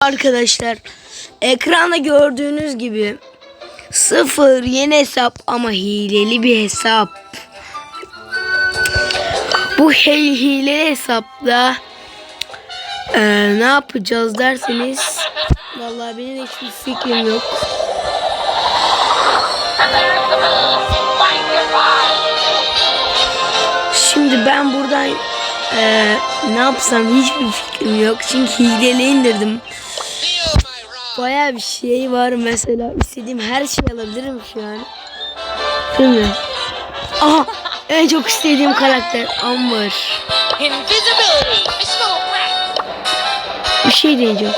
Arkadaşlar ekranda gördüğünüz gibi sıfır yeni hesap ama hileli bir hesap. Bu hileli hesapta eee, ne yapacağız derseniz vallahi benim hiçbir fikrim yok. Şimdi ben buradan eee, ne yapsam hiçbir fikrim yok. Çünkü hileli indirdim. Baya bir şey var mesela istediğim her şeyi alabilirim şu an. Değil mi? Aha en çok istediğim karakter Amber. Bir şey diyeceğim.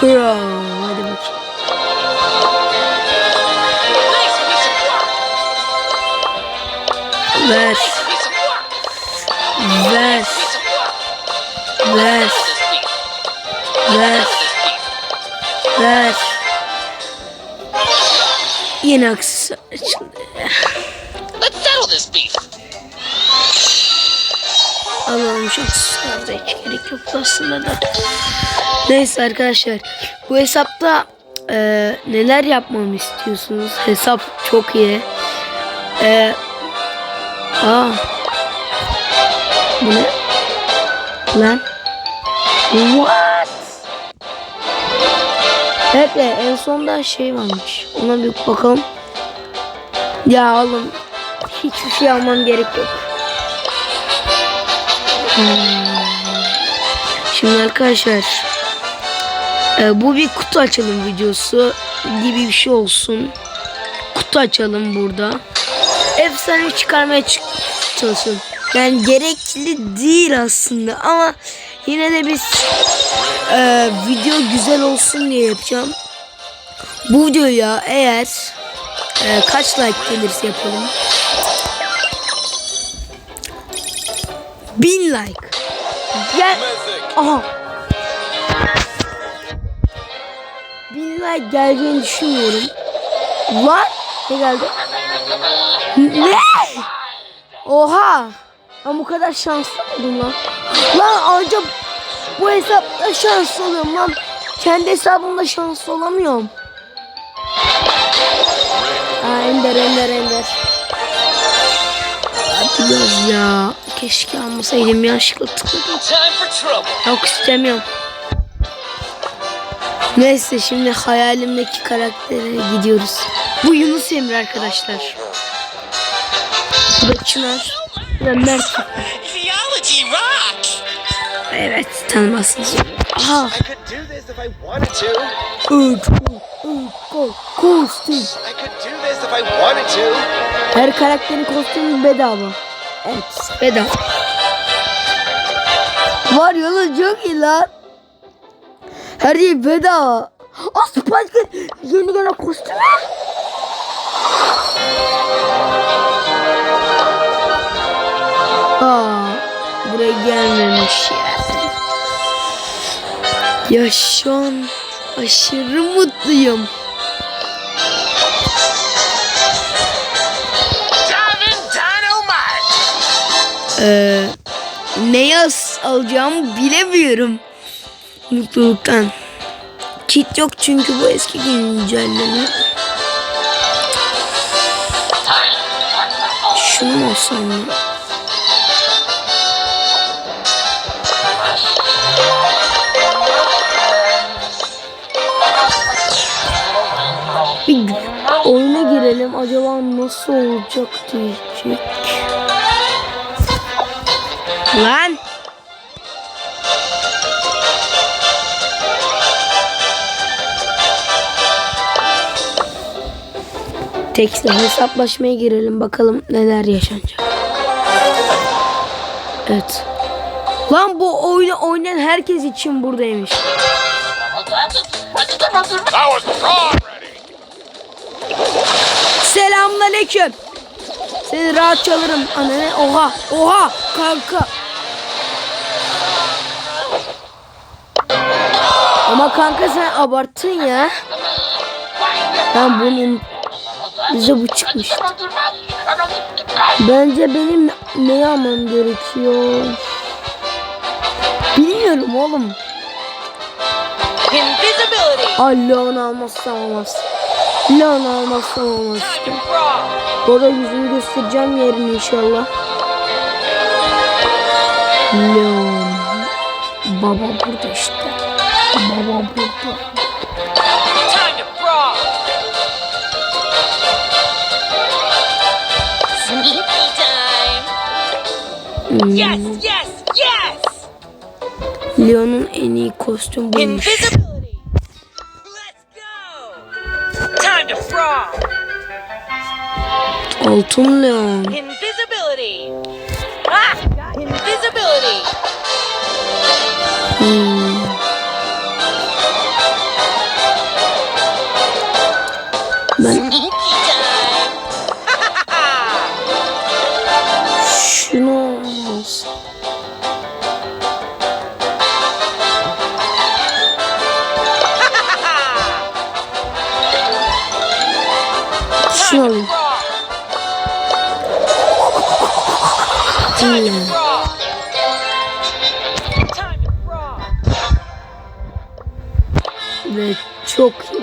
Crow. Hadi bakayım. Ver. Ver. Ver. Ver. Ver. Yine aksesuar açıldı. Let's settle this beef! Alalım şu aksesuarda hiç gerek yok aslında da. Neyse arkadaşlar. Bu hesapta e, neler yapmamı istiyorsunuz? Hesap çok iyi. E, aa. Bu ne? Lan. What? Evet en sonda şey varmış. Ona bir bakalım. Ya oğlum hiçbir şey almam gerek yok. Şimdi arkadaşlar e, bu bir kutu açalım videosu gibi bir şey olsun. Kutu açalım burada. Efsane çıkarmaya ç- çalışalım. Yani gerekli değil aslında ama yine de biz e, video güzel olsun diye yapacağım. Bu videoya eğer e, kaç like gelirse yapalım. 1000 like. Gel. Aha. 1000 like geleceğini düşünmüyorum. Lan ne geldi? Ne? Oha. Ben bu kadar şanslı mıydım lan? Lan anca bu hesapta şanslı oluyorum lan. Kendi hesabımda şanslı olamıyorum. Aa, ender ender ender. Biraz ya. Keşke almasaydım yanlışlıkla tıkladım. Yok istemiyorum. Neyse şimdi hayalimdeki karaktere gidiyoruz. Bu Yunus Emre arkadaşlar. Bu da Çınar. Da Mert. Theology rock! Evet tanımazsınız. Aha. I could do this if I wanted to. Üç, üç, ko- kostüm. I could do this if I wanted to. Her karakterin kostümü bedava. Evet bedava. Var yolu çok iyi lan. Her şey bedava. Aa Spike yeni gelen kostümü. Aa buraya gelmemiş ya. Ya şu an aşırı mutluyum. Ee, ne yaz alacağımı bilemiyorum. Mutluluktan. Kit yok çünkü bu eski güncelleme. Şunu mu alsam Bir oyuna girelim. Acaba nasıl olacak diyecek. Lan. Tekle hesaplaşmaya girelim bakalım neler yaşanacak. Evet. Lan bu oyunu oynayan herkes için buradaymış. That was ready! Selamünaleyküm. Seni rahat çalırım anne. Oha, oha kanka. Ama kanka sen abarttın ya. Ben bunun bize bu çıkmış. Bence benim ne almam gerekiyor? Bilmiyorum. Oğlum. Invisibility. Leon almazsam olmaz. Leon almazsam olmaz. Time to brawl. Orada yüzünü göstereceğim yerini inşallah. Leon. Baba burada işte. Baba burada. Yes, yes, yes. Leon'un en iyi kostüm buymuş. Altın Leon. Invisibility. Ah, invisibility. Hmm. Brawl. Ve çok iyi.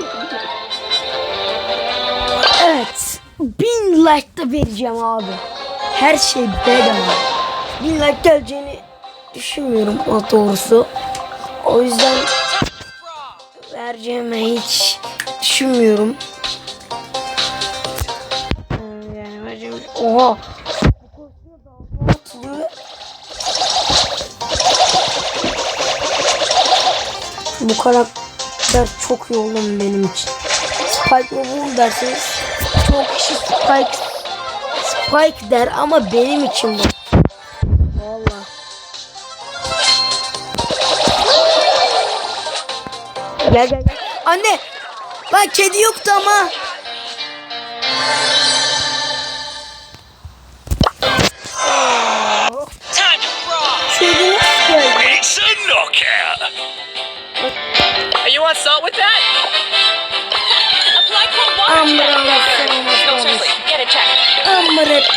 Evet. Bin like da vereceğim abi. Her şey bedava. Bin like geleceğini düşünmüyorum o doğrusu. O yüzden vereceğimi hiç düşünmüyorum. Hmm, Yani vereceğim... Oha! Bu karakter çok iyi oğlum benim için. Spike mı bunu derseniz çok kişi Spike Spike der ama benim için bu. Valla. Gel gel gel. Anne! Lan kedi yoktu ama.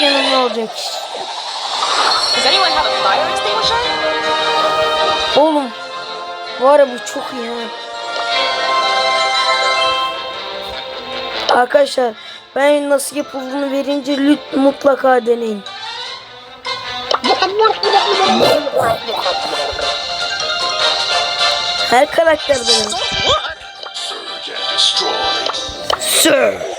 Yanımda olacak işte. Does anyone have a fire extinguisher? Oğlum. Bu ara bu çok iyi ha. Arkadaşlar ben nasıl yapıldığını verince lütfen mutlaka deneyin. Her karakter destroy. Sir.